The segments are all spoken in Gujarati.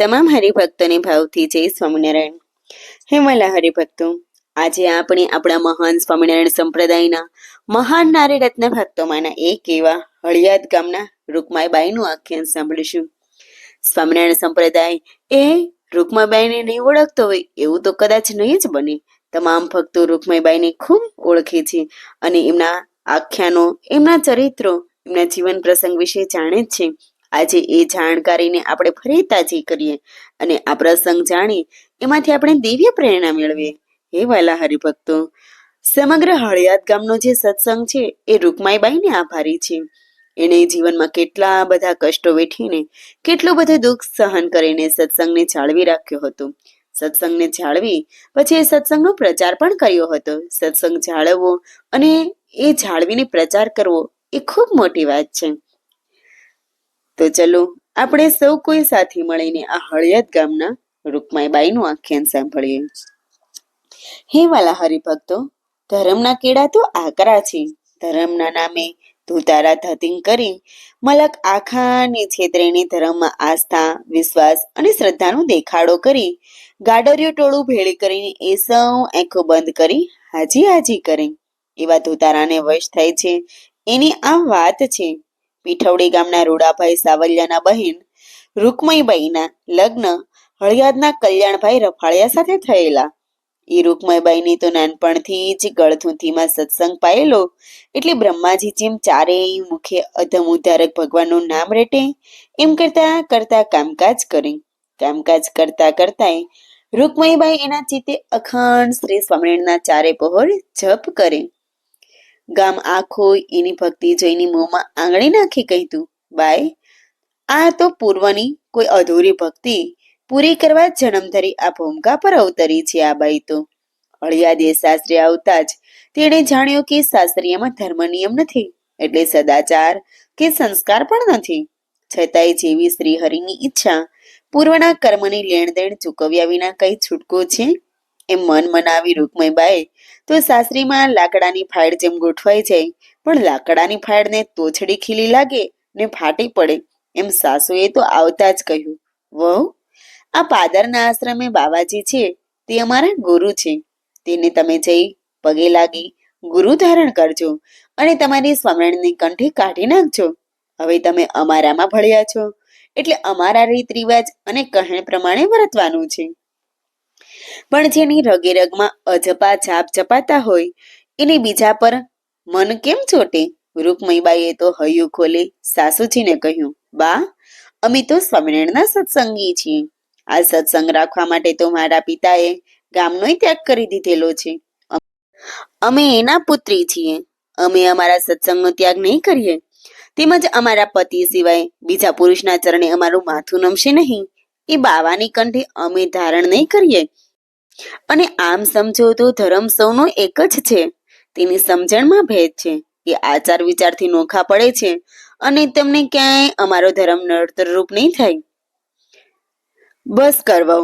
તમામ હરિભક્તોને ભાવથી જય સ્વામિનારાયણ. હે મલા હરિભક્તો, આજે આપણે આપણા મહાન સ્વામિનારાયણ સંપ્રદાયના મહાન નારી રત્ન ભક્તોમાંના એક એવા હળિયાદ ગામના રૂકમાઈબાઈનું આખ્યાન સાંભળીશું. સ્વામિનારાયણ સંપ્રદાય એ રૂકમાઈબાઈને નહીં ઓળખતો હોય, એવું તો કદાચ નહીં જ બને. તમામ ભક્તો રૂકમાઈબાઈને ખૂબ ઓળખે છે અને એમના આખ્યાનો, એમના ચરિત્રો, એમના જીવન પ્રસંગ વિશે જાણે જ છે. આજે એ જાણકારીને આપણે ફરી તાજી કરીએ અને આ પ્રસંગ જાણી એમાંથી આપણે દિવ્ય પ્રેરણા મેળવીએ. હે વાલા હરિભક્તો, સમગ્ર હળિયાદ ગામનો જે સત્સંગ છે એ રૂકમાઈબાઈને આભારી છે. એણે જીવનમાં કેટલા બધા કષ્ટો વેઠીને કેટલું બધું દુઃખ સહન કરીને સત્સંગને જાળવી રાખ્યો હતો. સત્સંગને જાળવી પછી એ સત્સંગનો પ્રચાર પણ કર્યો હતો. સત્સંગ જાળવવો અને એ જાળવીને પ્રચાર કરવો એ ખૂબ મોટી વાત છે. તો ચલો, આપણે સૌ કોઈ સાથે મળીને આ હળિયાદ ગામના રૂકમાઈબાઈનું આખ્યાન સાંભળીએ. હે વાલા હરિભક્તો ધર્મના કેળા તો આકરા છે. ધર્મના નામે ધુતારા ધતિંગ કરી મલક આખાની છેતરેની ધર્મમાં આસ્થા, વિશ્વાસ અને શ્રદ્ધાનો દેખાડો કરી ગાડરિયો ટોળું ભેળી કરીને એ સૌ આંખો બંધ કરી હાજી હાજી કરે. એવા ધુતારાને વશ થાય છે. એની આ વાત છે. પીઠવડી ગામના રૂડાભાઈ સાવલિયાના બહેન રૂકમઈબાઈના લગ્ન હળિયાદના કલ્યાણભાઈ રફાળિયા સાથે થયેલા. એ રૂકમઈબાઈની તો નાનપણથી જ ગળથુથીમાં સત્સંગ પાયેલો. એટલે બ્રહ્માજી જેમ ચારેય મુખે અધમ ઉદ્ધારક ભગવાનનું નામ રેટે, એમ કરતા કરતા કામકાજ કરે. કામકાજ કરતા કરતાય રૂકમઈબાઈ એના ચિત્તે અખંડ શ્રી સ્વામિનારાયણના ચારે પહોર જપ કરે. ગામ આખો એની ભક્તિ જોઈને મોંમાં આંગળી નાખી કહીતું બાય આ તો પૂર્વની કોઈ અધૂરી ભક્તિ. પૂરી કરવા જન્મ ધરી આ ભૂમિકા પર અવતરી છે આ બાઈ તો. હળિયાદે શાસ્ત્રી આવતા જ તેણે જાણ્યો કે શાસ્ત્રીયમાં ધર્મ નિયમ નથી, એટલે સદાચાર કે સંસ્કાર પણ નથી. છતાંય જેવી શ્રી હરિની ઈચ્છા પૂર્વના કર્મની લેણદેણ ચૂકવ્યા વિના કઈ છૂટકો છે? એમ મન મનાવી રૂકમઈબાએ તો સાસરીમાં લાકડાની ફાઇડ જેમ ગોઠવાઈ જાય પણ લાકડાની ફાઇડને તોછડી ખીલી લાગે ને ફાટી પડે એમ સાસુએ તો આવતા જ કહ્યું. વહુ, આ પાદરના આશ્રમે બાવાજી છે. તે અમારા ગુરુ છે. તેને તમે જઈ પગે લાગી ગુરુ ધારણ કરજો અને તમારી સ્વામિનારાયણની કંઠી કાઢી નાખજો. હવે તમે અમારામાં ભળ્યા છો. એટલે અમારા રીત રિવાજ અને કહેણ પ્રમાણે વર્તવાનું છે. પણ જેની રગે રગમાં અજપા જાપ જપાતા હોય, એને બીજા પર, મન કેમ ચોટે? રૂકમઈબાઈએ તો હૈયું ખોલે સાસુજીને કહ્યું, બા, અમે તો સ્વામિનારાયણના સત્સંગી છીએ. આ સત્સંગ રાખવા માટે તો મારા પિતાએ ગામનો ત્યાગ કરી દીધેલો છે. અમે એના પુત્રી છીએ. અમે અમારા સત્સંગનો ત્યાગ નહીં કરીએ. તેમજ અમારા પતિ સિવાય બીજા પુરુષના ચરણે અમારું માથું નમશે નહીં. એ બાવાની કંઠે અમે ધારણ નહીં કરીએ. અને આમ સમજો તો ધર્મ સૌનો એક જ છે. તેની સમજણમાં ભેદ છે કે આચાર વિચારથી નોખા પડે છે અને તેમને ક્યાંય અમારો ધર્મ નડતરરૂપ નહીં થાય. બસ કરવો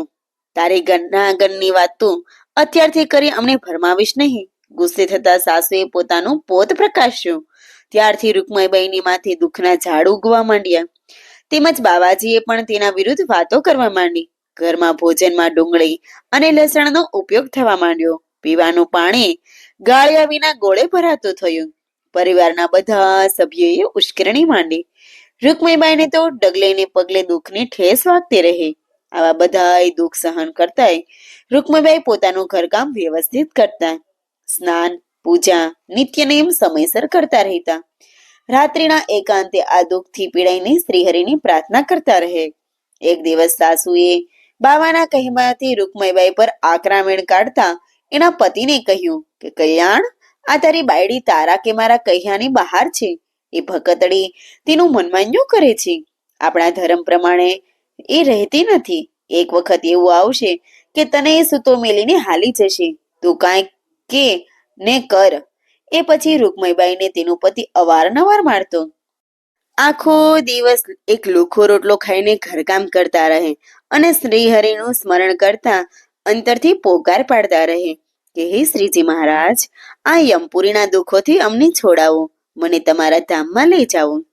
તારી ગન્નાગનની વાત તું અત્યારથી કરી અમને ભરમાવીશ નહીં. ગુસ્સે થતા સાસુએ પોતાનું પોત પ્રકાશ્યું. ત્યારથી રૂકમાઈબાઈની માથે દુઃખના ઝાડ ઉગવા માંડ્યા. તેમજ બાવાજીએ પણ તેના વિરુદ્ધ વાતો કરવા માંડી. ઘરમાં ભોજનમાં ડુંગળી અને લસણનો ઉપયોગ થવા માંડ્યો. પીવાનું પાણી ગાળ્યા વિના ગોળે ભરાતું થયું. પરિવારના બધા સભ્યોએ ઉશ્કેરણી માંડી. રૂકમીબાઈને તો ડગલે ને પગલે દુઃખની ઠેસ વાગતી રહી. આવા બધાય દુઃખ સહન કરતાય રૂકમીબાઈ પોતાનું ઘરકામ વ્યવસ્થિત કરતા. સ્નાન, પૂજા નિત્ય નિયમ સમયસર કરતા રહેતા. રાત્રિના એકાંતે આ દુઃખથી પીડાઈને શ્રીહરિની પ્રાર્થના કરતા રહે. એક દિવસ સાસુએ બાવાના કહેવાથી રૂકમયબાઈ પર આક્રમણ કાઢતા એના પતિને કહ્યું કે, કલ્યાણ, આ તારી બાયડી તારા કે મારા કહ્યાની બહાર છે? એ ભકતડી તેનું મનમાન્યું કરે છે? આપણા ધર્મ પ્રમાણે એ રહેતી નથી. એક વખત એવું આવશે કે તને એ સૂતો મેલીને હાલી જશે. તું કાંઈ કે ને કર. એ પછી રૂકમયબાઈને તેનો પતિ અવારનવાર મારતો. આખો દિવસ એક લુખો રોટલો ખાઈને ઘરકામ કરતા રહે. અને શ્રીહરિનું સ્મરણ કરતા અંતરથી પોકાર પાડતા રહે કે હે શ્રીજી મહારાજ, આ યમપુરીના દુઃખોથી અમને છોડાવો, મને તમારા ધામમાં લઈ જાઓ.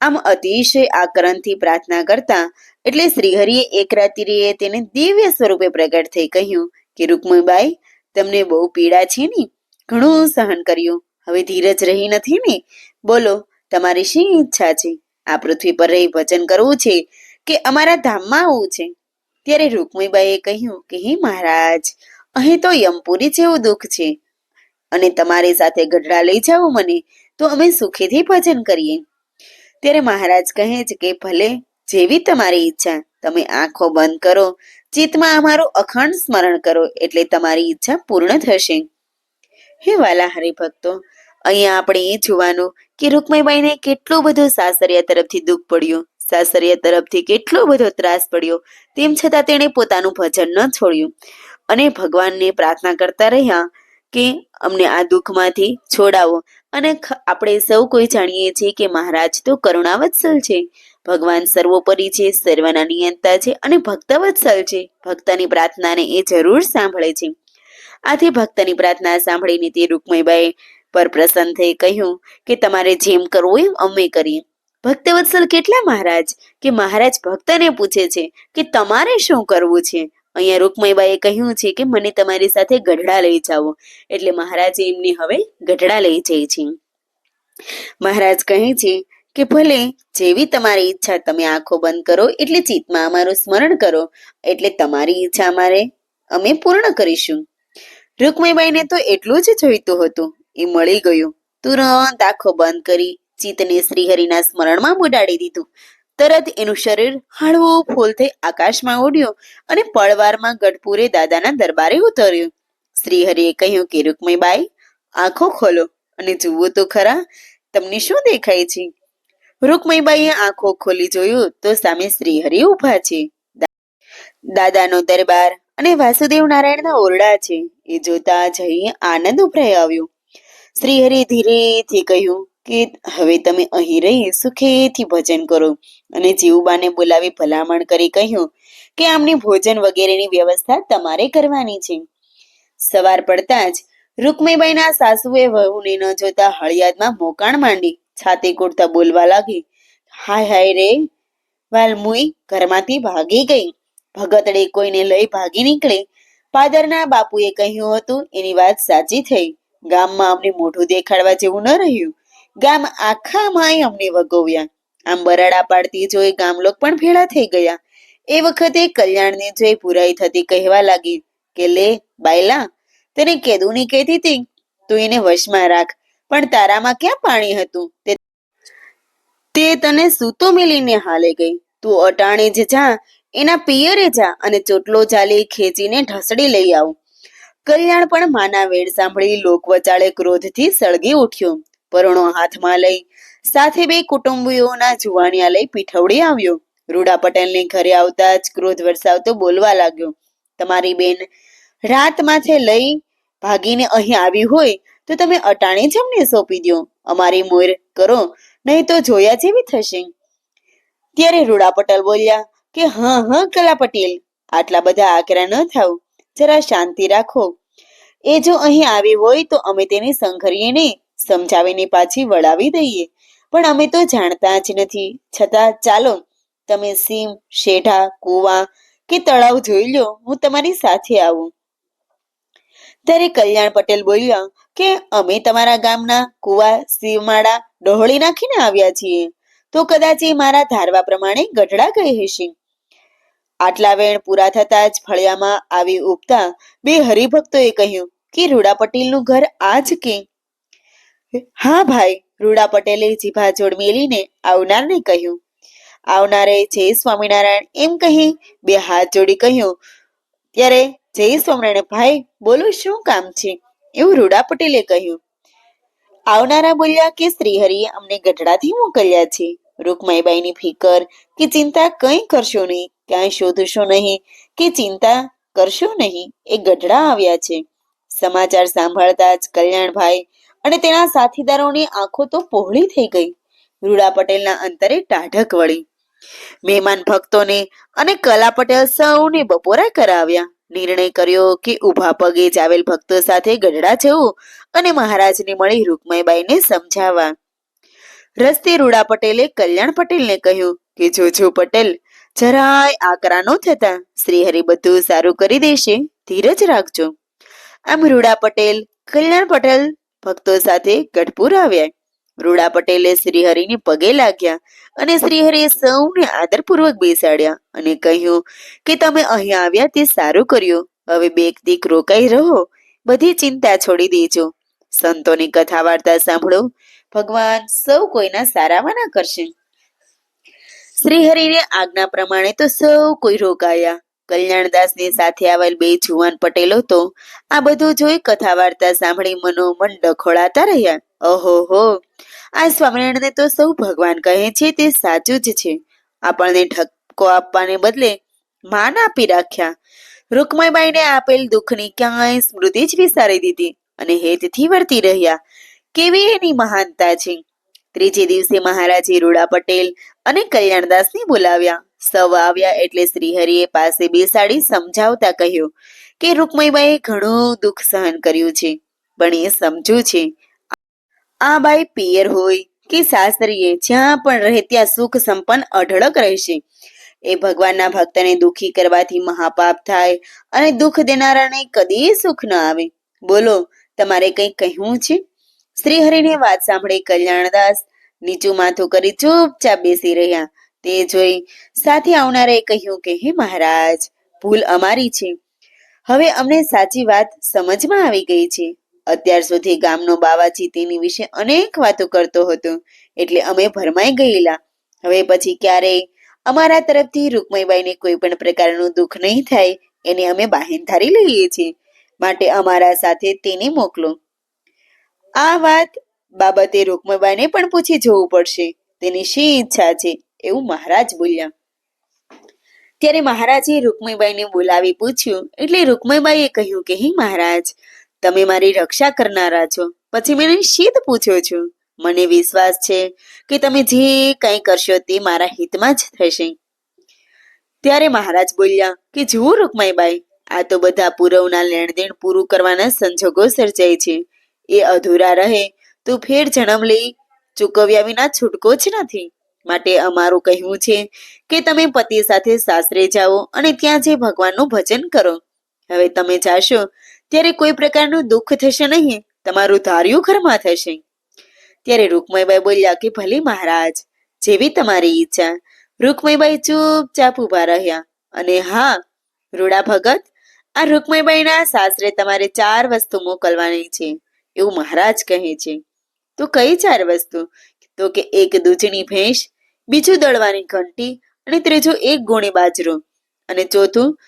આમ અતિશય આકરણથી પ્રાર્થના કરતા એટલે શ્રીહરિએ એક રાત્રિએ તેને દિવ્ય સ્વરૂપે પ્રગટ થઈ કહ્યું કે, રૂકમણીબાઈ, તમને બહુ પીડા છે ને? ઘણું સહન કર્યું. હવે ધીરજ રહી નથી ને? બોલો, તમારી શી ઈચ્છા છે? આ પૃથ્વી પર રહી ભજન કરવું છે કે અમારા ધામમાં આવવું છે. ત્યારે રૂકમીબાઈએ કહ્યું કે, હે મહારાજ, અહીં તો યમપુરી જેવું દુઃખ છે. અને તમારી સાથે ગઢડા લઈ જાઓ મને, તો અમે સુખેથી ભજન કરીએ. ત્યારે મહારાજ કહે છે કે, ભલે, જેવી તમારી ઈચ્છા, તમે આંખો બંધ કરો, ચિત્તમાં અમારું અખંડ સ્મરણ કરો, એટલે તમારી ઈચ્છા પૂર્ણ થશે. હે વાલા હરિભક્તો, અહીંયા આપણે એ જોવાનું કે રૂકમણીબાઈને કેટલું બધું સાસરિયા તરફથી દુઃખ પડ્યું. સાસરિયા તરફથી કેટલો બધો ત્રાસ પડ્યો. તેમ છતાં તેણે પોતાનું ભજન ન છોડ્યું. અને ભગવાનને પ્રાર્થના કરતા રહ્યા કે અમને આ દુઃખમાંથી છોડાવો. અને આપણે સૌ કોઈ જાણીએ છીએ કે મહારાજ તો કરુણાવત્સલ છે. ભગવાન સર્વોપરી છે, સર્વના નિયંતા છે અને ભક્તવત્સલ છે. ભક્તની પ્રાર્થનાને એ જરૂર સાંભળે છે. આથી ભક્તની પ્રાર્થના સાંભળીને તે રૂકમણીબાઈ પર પ્રસન્ન થઈ કહ્યું કે તમારે જેમ કરવું એમ અમે કરીએ. ભક્તવત્સલ કેટલા મહારાજ? કે મહારાજ ભક્તને પૂછે છે કે તમારે શું કરવું છે? અહીંયા રૂકમણીબાઈએ કહ્યું છે કે મને તમારી સાથે ગઢડા લઈ જાઓ. એટલે મહારાજે એમને હવે ગઢડા લઈ જાય છે. મહારાજ કહે છે કે ભલે જેવી તમારી ઈચ્છા તમે આંખો બંધ કરો એટલે ચિત્તમાં અમારું સ્મરણ કરો. એટલે તમારી ઈચ્છા અમારે અમે પૂર્ણ કરીશું. રૂકમણીબાઈને તો એટલું જ જોઈતું હતું. એ મળી ગયું. તુરંત આંખો બંધ કરી ચિત્તને શ્રીહરિના સ્મરણમાં બુડાડી દીધું. તરત એનું શરીર હળવું ફૂલ આકાશમાં ઉડ્યું અને પળવારમાં ગઢપુરે દાદાના દરબારે ઉતર્યું. શ્રીહરિએ કહ્યું કે રૂકમણીબાઈ આંખો ખોલો અને જુઓ તો ખરા, તમને શું દેખાય છે? રૂકમણીબાઈએ આંખો ખોલી જોયું તો સામે શ્રીહરિ ઊભા છે. દાદાનો દરબાર અને વાસુદેવ નારાયણના ઓરડા છે, એ જોતા જઈ આનંદ ઉભરાઈ આવ્યો. શ્રીહરિ ધીરેથી કહ્યું કે હવે તમે અહીં રહી સુખેથી ભજન કરો. અને જીવબાને બોલાવી ભલામણ કરી કહ્યું કે આમની ભોજન વગેરેની વ્યવસ્થા તમારે કરવાની છે. સવાર પડતા જ રૂકમીબાઈના સાસુએ વહુને ન જોતા હળિયાદમાં મોકાણ માંડી. છાતી કૂટતા બોલવા લાગી. હાય હાય રે, વાલમુઈ, ઘરમાંથી ભાગી ગઈ. ભગતડે કોઈને લઈ ભાગી નીકળે. પાદરના બાપુએ કહ્યું હતું, એની વાત સાચી થઈ. ગામમાં અમને મોઢું દેખાડવા જેવું ન રહ્યું. ગામ આખામાંય અમને વગોવ્યા. આમ બરાડા પાડતી જોઈ ગામલોક પણ ભેળા થઈ ગયા. એ વખતે કલ્યાણને જોઈ પુરાઈ થતી કહેવા લાગી કે, લે, બાયલા, તને કેદુની કહેતી હતી તું એને વશમાં રાખ, પણ તારામાં ક્યાં પાણી હતું? તે તને સૂતો મિલીને હાલે ગઈ. તું અટાણે જ જા, એના પિયરે જા અને ચોટલો ચાલી ખેંચીને ઢસડી લઈ આવ. કલ્યાણ પણ માના વેડ સાંભળી લોક વચાળે ક્રોધથી સળગી ઉઠ્યો. પરોણો હાથમાં લઈ, સાથે બે કુટુંબીઓના જુવાણિયા લઈ પીઠવડી આવ્યો. રૂડા પટેલને ઘરે આવતા જ ક્રોધ વરસાવતો બોલવા લાગ્યો, તમારી બેન રાતમાં છે લઈ ભાગીને અહીં આવી હોય તો તમે અટાણે જ સોંપી દો અમારી મોર કરો, નહીં તો જોયા જેવી થશે. ત્યારે રૂડા પટેલ બોલ્યા કે, હા હા, કલા પટેલ, આટલા બધા આકરા ન થાવ, જરા શાંતિ રાખો. એ જો અહીં આવી હોય તો અમે તેને સંઘરીને સમજાવીને પાછી વળાવી દઈએ. પણ અમે તો જાણતા જ નથી. છતાં ચાલો, તમે સીમ, શેઢા, કુવા કે તળાવ જોઈ લો, હું તમારી સાથે આવું. ત્યારે કલ્યાણ પટેલ બોલ્યા કે અમે તમારા ગામના કુવા સીમાડા ડહોળી નાખીને આવ્યા છીએ. તો કદાચ એ મારા ધારવા પ્રમાણે ગઢડા ગઈ હશે. આટલા વેણ પૂરા થતા જ ફળિયામાં આવી ઉગતા બે હરિભક્તોએ કહ્યું કે રૂડા પટેલનું ઘર આ જ કે? હા ભાઈ, રૂડા પટેલે જીભા જોડ મેલીને આવનારને કહ્યું. આવનારે જય સ્વામિનારાયણ એમ કહી બે હાથ જોડી કહ્યું. ત્યારે જય સ્વામિનારાયણ, ભાઈ, બોલો શું કામ છે? એવું રૂડા પટેલે કહ્યું. આવનારા બોલ્યા કે, શ્રીહરિએ અમને ગઢડાથી મોકલ્યા છે. રૂકમાઈબાઈની ફિકર કે ચિંતા કંઈ કરશો નહીં, ક્યાંય શોધશો નહીં, કે ચિંતા કરશો નહીં, એ ગઢડા આવ્યા છે. સમાચાર સાંભળતા જ કલ્યાણભાઈ અને તેના સાથીદારોની આંખો તો પહોળી થઈ ગઈ. રૂડા પટેલના અંતરે ટાઢક વળી. મહેમાન ભક્તોને અને કલા પટેલ સૌને બપોરા કરાવ્યા. નિર્ણય કર્યો કે ઊભા પગે જ આવેલ ભક્તો સાથે ગઢડા જવું અને મહારાજને મળી રૂકમયબાઈને સમજાવવા. રસ્તે રૂડા પટેલે કલ્યાણ પટેલને કહ્યું કે જોજો પટેલ, જરાય આકરા ન થતા. શ્રીહરિ બધું સારું કરી દેશે. ધીરજ રાખજો. આમ રૂડા પટેલ, કલ્યાણ પટેલ ભક્તો સાથે ગઢપુર આવ્યા. રૂડા પટેલે શ્રીહરિની પગે લાગ્યા અને શ્રીહરિએ સૌને આદરપૂર્વક બેસાડ્યા અને કહ્યું કે તમે અહીં આવ્યા તે સારું કર્યું. હવે બે દીક રોકાઈ રહો. બધી ચિંતા છોડી દેજો. સંતોની કથા વાર્તા સાંભળો. ભગવાન સૌ કોઈના સારામાં ના કરશે. શ્રીહરિને આજ્ઞા પ્રમાણે તો સૌ કોઈ રોકાયા. કલ્યાણદાસની સાથે આવેલ બે જુવાન પટેલો તો આ બધું જોઈ કથા વાર્તા સાંભળી મનોમન ડખોળાતા રહ્યા. ઓહો હો આ સ્વામિનારાયણને તો સૌ ભગવાન કહે છે તે સાચું જ છે. આપણને ઠપકો આપવાને બદલે માન આપી રાખ્યા. રૂકમયબાઈને આપેલ દુઃખની ક્યાંય સ્મૃતિ જ વિસારી દીધી અને હેતથી વર્તી રહ્યા. કેવી એની મહાનતા છે? ત્રીજે દિવસે મહારાજે રૂડા પટેલ અને કલ્યાણદાસને બોલાવ્યા. સૌ આવ્યા એટલે શ્રીહરિએ પાસે બેસાડી સમજાવતા કહ્યું કે રૂકમઈબાઈએ ઘણું દુઃખ સહન કર્યું છે, પણ એ સમજ્યું છે. આ બાઈ પિયર હોય કે સાસરીએ જ્યાં પણ રહે ત્યાં સુખ સંપન્ન અઢળક રહેશે. એ ભગવાનના ભક્તને દુખી કરવાથી મહાપાપ થાય અને દુઃખ દેનારાને કદી સુખ ન આવે. બોલો, તમારે કંઈ કહેવું છે? શ્રીહરિને વાત સાંભળી કલ્યાણદાસ નીચું માથું કરી ચૂપચાપ બેસી રહ્યા. તે જોઈ સાથે આવનારાએ કહ્યું કે, હે મહારાજ, ભૂલ અમારી છે. હવે અમને સાચી વાત સમજમાં આવી ગઈ છે. અત્યાર સુધી ગામનો બાવાજી તેની વિશે અનેક વાતો કરતો હતો, એટલે અમે ભરમાઈ ગયેલા. હવે પછી ક્યારેય અમારા તરફથી રૂકમઈબાઈને કોઈ પણ પ્રકારનું દુઃખ નહીં થાય, એને અમે બાહેંધારી લઈએ છીએ. માટે અમારા સાથે તેને મોકલો. આ વાત બાબતે રૂકમઈબાઈને પણ પૂછી જોવું પડશે. તેની શી ઈચ્છા છે? એવું મહારાજ બોલ્યા. ત્યારે મહારાજે રૂકમઈબાઈને બોલાવી પૂછ્યું, એટલે રૂકમઈબાઈએ કહ્યું કે, હે મહારાજ, તમે મારી રક્ષા કરનારા છો. પછી મેં શીત પૂછ્યો છું. મને વિશ્વાસ છે કે તમે જે કંઈ કરશો તે મારા હિતમાં જ થશે. ત્યારે મહારાજ બોલ્યા, કે જુઓ રૂકમાઈબાઈ, આ તો બધા પૂરવના લેણદેણ પૂરું કરવાના સંજોગો સર્જાય છે. એ અધૂરા રહે તો ફેર જન્મ લઈ ચૂકવ્યા વિના છૂટકો જ નથી. માટે અમારું કહેવું છે કે તમે પતિ સાથે સાસરે જાઓ અને ત્યાં જે ભગવાનનું ભજન કરો. હવે તમે જાશો, ત્યારે કોઈ પ્રકારનું દુઃખ થશે નહીં, તમારું ધાર્યું ઘરમાં થશે. ત્યારે રૂકમયબાઈ બોલ્યા કે ભલે મહારાજ, જેવી તમારી ઈચ્છા. રૂકમયબાઈ ચૂપચાપ ઊભા રહ્યા અને હા, રૂડા ભગત, આ રૂકમયબાઈના સાસરે તમારે ચાર વસ્તુ મોકલવાની છે, એવું મહારાજ કહે છે. તો કઈ ચાર વસ્તુ? તો કે એક દૂધની ભેંસ બીજું દળવાની ઘંટી અને ત્રીજું એક ગુણી બાજરો. અને ચોથું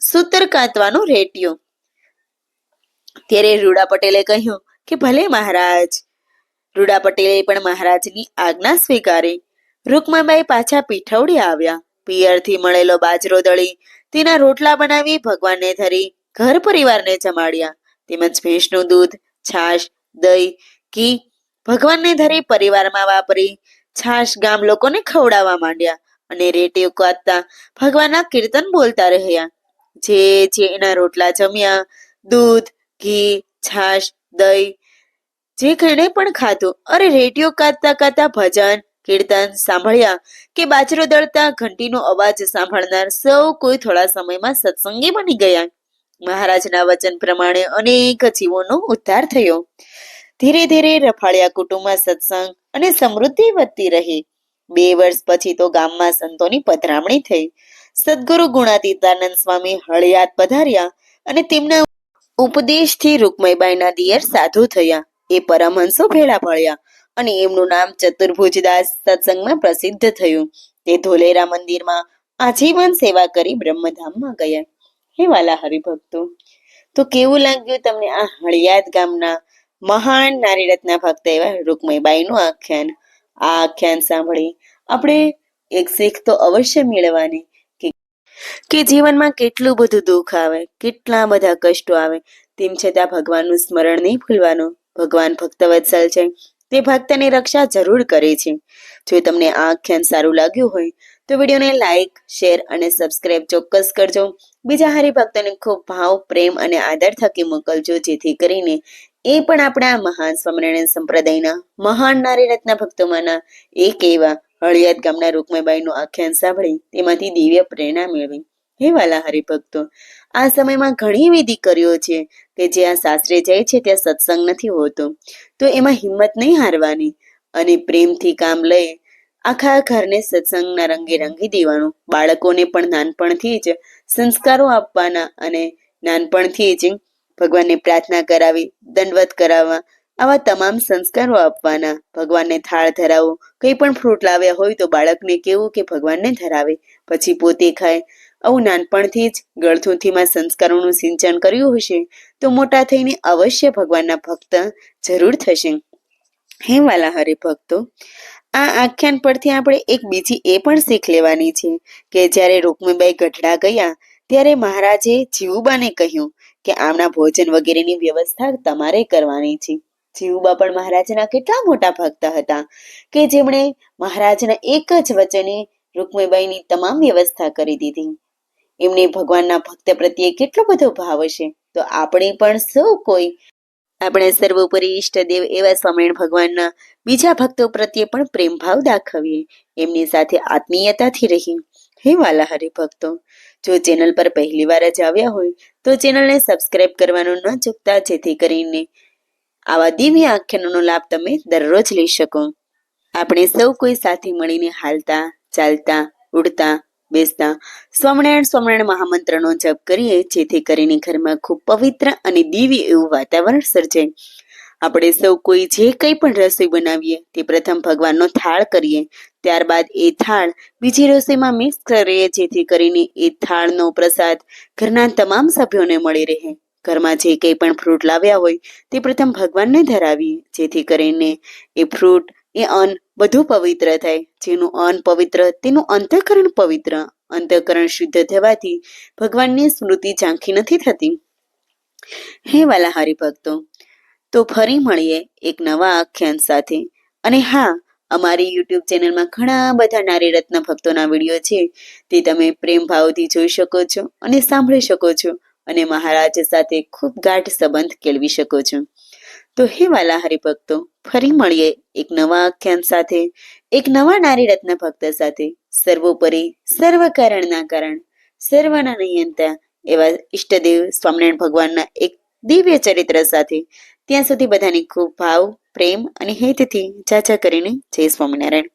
સૂતર કાંતવાનું રેટિયો. ત્યારે રૂડા પટેલે કહ્યું કે ભલે મહારાજ. રૂડા પટેલે પણ મહારાજની આજ્ઞા સ્વીકારી. રૂકમાબાઈ પાછા પીઠવડી આવ્યા. પિયરથી મળેલો બાજરો દળી. તેના રોટલા બનાવી ભગવાનને ધરી ઘર પરિવારને જમાડ્યા. તેમજ ભેંસનું દૂધ, છાશ, દહીં, ઘી ભગવાનને ધરી પરિવારમાં વાપરી. છાશ ગામ લોકોને ખવડાવવા માંડ્યા અને રેટી કાઢતા ભગવાનના કીર્તન બોલતા રહ્યા. જે જે એના રોટલા જમ્યા, દૂધ, ઘી, છાશ, દહીં, જે કણે પણ ખાધું. અરે રેડિયો કાઢતા કાતા ભજન, કીર્તન સાંભળ્યા કે બાજરો દળતા ઘંટીનો અવાજ સાંભળનાર સૌ કોઈ થોડા સમયમાં સત્સંગી બની ગયા. મહારાજના વચન પ્રમાણે અનેક જીવોનો ઉદ્ધાર થયો. ધીરે ધીરે રફાળિયા કુટુંબમાં સત્સંગ અને સમૃદ્ધિ વધતી રહી. બે વર્ષ પછી તો ગામમાં સંતોની પધરામણી થઈ. સદગુરુ ગુણાતીતાનંદ સ્વામી હળિયાત પધાર્યા અને તેમના ઉપદેશથી રૂકમયબાઈના દિયર સાધુ થયા. એ પરમહંસો ભેળા પડ્યા અને એમનું નામ ચતુર્ભુજદાસ સત્સંગમાં પ્રસિદ્ધ થયું. તે ધોલેરા મંદિરમાં આજીવન સેવા કરી બ્રહ્મધામમાં ગયા. હે વાલા હરિભક્તો, તો કેવું લાગ્યું તમને આ હળિયાદ ગામના મહાન નારી રત્ના ભક્ત એવા રૂકમઈબાઈનું આખ્યાન. આ આખ્યાન સાંભળી આપણે એક શીખ તો અવશ્ય મેળવવાની કે જીવનમાં કેટલું બધું દુઃખ આવે, કેટલા બધા કષ્ટો આવે, તેમ છતાં ભગવાનનું સ્મરણ નહીં ભૂલવાનું. ભગવાન ભક્ત વત્સલ છે, તે ભક્તની રક્ષા જરૂર કરે છે. જો તમને આ આખ્યાન સારું લાગ્યું હોય, તો વિડીયોને લાઈક, શેર અને સબસ્ક્રાઇબ ચોક્કસ કરજો. બીજા હરિભક્તોને ખૂબ ભાવ, પ્રેમ અને આદર થકી મોકલજો, જેથી કરીને એ પણ આપણા મહાન સ્વામિનારાયણ સંપ્રદાયના મહાન નારી રત્ના ભક્તોમાંના એક એવા હળિયાદ ગામના રૂકમયબાઈનું આખ્યાન સાંભળી તેમાંથી દિવ્ય પ્રેરણા મેળવી. હે વાલા હરિભક્તો આ સમયમાં ઘણી એવી દીકરીઓ છે કે જ્યાં સાસરે જાય છે ત્યાં સત્સંગ નથી હોતો. તો એમાં હિંમત નહીં હારવાની અને પ્રેમથી કામ લઈ આખા ઘરને સત્સંગના રંગે રંગી દેવાનું. બાળકોને પણ નાનપણથી જ સંસ્કારો આપવાના અને નાનપણથી જ ભગવાનને પ્રાર્થના કરાવી, દંડવત કરાવવા, આવા તમામ સંસ્કારો આપવાના. ભગવાનને થાળ ધરાવો. કંઈ પણ ફ્રૂટ લાવ્યા હોય તો બાળકને કેવું કે ભગવાનને ધરાવે. પછી પોતે ખાય. આવું નાનપણથી જ ગળથુંથીમાં સંસ્કારોનું સિંચન કર્યું હશે, તો મોટા થઈને અવશ્ય ભગવાનના ભક્ત જરૂર થશે. હે વાલા હરિભક્તો આ આખ્યાન પરથી આપણે એક બીજી એ પણ શીખ લેવાની છે કે જ્યારે રૂકમીબાઈ ગઢડા ગયા, ત્યારે મહારાજે જીવુબાને કહ્યું કે આમના ભોજન વગેરેની વ્યવસ્થા તમારે કરવાની છે. જીવુબા પણ મહારાજના કેટલા મોટા ભક્ત હતા કે જેમણે મહારાજના એક જ વચને રૂકમીબાઈની તમામ વ્યવસ્થા કરી દીધી. એમને ભગવાનના ભક્ત પ્રત્યે કેટલો બધો ભાવ હશે. તો આપણે પણ સૌ કોઈ આપણે સર્વોપરી ઈષ્ટદેવ એવા સ્વામિનારાયણ ભગવાનના બીજા ભક્તો પ્રત્યે પણ પ્રેમભાવ દાખવીએ. એમની સાથે આત્મીયતાથી રહી હે વાલા હરિભક્તો, જો ચેનલ પર પહેલી વાર જ આવ્યા હોય તો ચેનલને સબસ્ક્રાઇબ કરવાનું ન ચૂકતા, જેથી કરીને આવા દિવ્ય આખ્યાનોનો લાભ તમે દરરોજ લઈ શકો. આપણે સૌ કોઈ સાથે મળીને હાલતા, ચાલતા, ઉડતા, બેસતા સ્વામિનારાયણ સ્વામિનારાયણ મહામંત્રનો જપ કરીએ, જેથી કરીને ઘરમાં ખૂબ પવિત્ર અને દિવ્ય એવું વાતાવરણ સર્જાય. આપણે સૌ કોઈ જે કંઈ પણ રસોઈ બનાવીએ, તે પ્રથમ ભગવાનનો થાળ કરીએ. ત્યારબાદ એ થાળ બીજી રસોઈમાં મિક્સ કરીએ, જેથી કરીને એ થાળનો પ્રસાદ ઘરના તમામ સભ્યોને મળી રહે. ઘરમાં જે કંઈ પણ ફ્રૂટ લાવ્યા હોય, તે પ્રથમ ભગવાનને ધરાવીએ, જેથી કરીને એ ફ્રૂટ, એ અન્ન બધું પવિત્ર થાય. જેનું અન્ન પવિત્ર, તેનું અંતઃકરણ પવિત્ર. અંતઃકરણ શુદ્ધ થવાથી ભગવાનની સ્મૃતિ ઝાંખી નથી થતી. હે વાલા હરિભક્તો તો ફરી મળીએ એક નવા આખ્યાન સાથે. અને હા, અમારી યુટ્યુબ ચેનલમાં ઘણા બધા નારી રત્ન ભક્તોના વીડિયો છે. તે તમે પ્રેમ ભાવથી જોઈ શકો છો અને સાંભળી શકો છો અને મહારાજ સાથે ખૂબ ગાઢ સંબંધ કેળવી શકો છો. તો હે વાલા હરિભક્તો, ફરી મળીએ એક નવા આખ્યાન સાથે, એક નવા નારી રત્ન ભક્ત સાથે, સર્વોપરી સર્વ કારણના કારણ, સર્વના નિયંતા એવા ઈષ્ટદેવ સ્વામિનારાયણ ભગવાનના એક દિવ્ય ચરિત્ર સાથે. ત્યાં સુધી બધાની ખૂબ ભાવ, પ્રેમ અને હેતથી ચાચા કરીને જય સ્વામિનારાયણ.